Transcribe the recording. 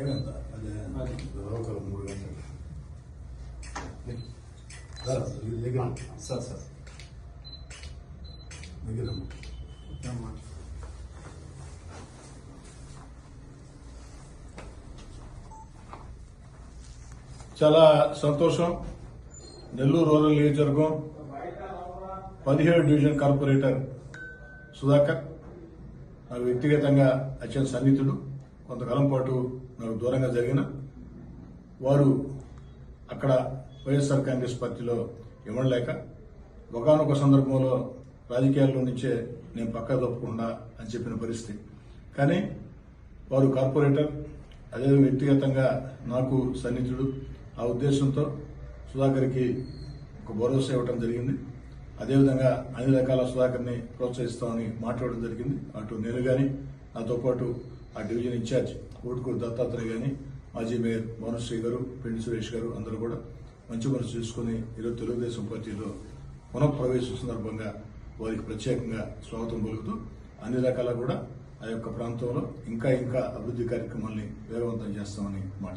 Time ఎంత అదే ఒక మూడు గంటలు దగ్గర సార్ సార్ చాలా సంతోషం నెల్లూరు రూరల్ నియోజకవర్గం పదిహేడు డివిజన్ కార్పొరేటర్ సుధాకర్ నాకు వ్యక్తిగతంగా అత్యంత సన్నిహితుడు కొంతకాలం పాటు నాకు దూరంగా జరిగిన వారు అక్కడ వైఎస్ఆర్ కాంగ్రెస్ పార్టీలో ఇవ్వలేక ఒకనొక సందర్భంలో రాజకీయాల్లో నుంచే నేను పక్క తప్పకుండా అని చెప్పిన పరిస్థితి. కానీ వారు కార్పొరేటర్ అదే వ్యక్తిగతంగా నాకు సన్నిహితుడు. ఆ ఉద్దేశంతో సుధాకర్కి ఒక భరోసా ఇవ్వడం జరిగింది. అదేవిధంగా అన్ని రకాల సుధాకర్ని ప్రోత్సహిస్తామని మాట్లాడడం జరిగింది. అటు నేను కానీ నాతో పాటు ఆ డివిజన్ ఇన్ఛార్జ్ ఊటుకూరు దత్తాత్రేయ గారిని మాజీ మేయర్ మోనశ్రీ గారు పెండి సురేష్ గారు అందరూ కూడా మంచి మనసు చూసుకుని ఈరోజు తెలుగుదేశం పార్టీలో పునఃప్రవేశం సందర్భంగా వారికి ప్రత్యేకంగా స్వాగతం పలుకుతూ అన్ని రకాల కూడా ఆ యొక్క ప్రాంతంలో ఇంకా ఇంకా అభివృద్ధి కార్యక్రమాల్ని వేగవంతం చేస్తామని మాట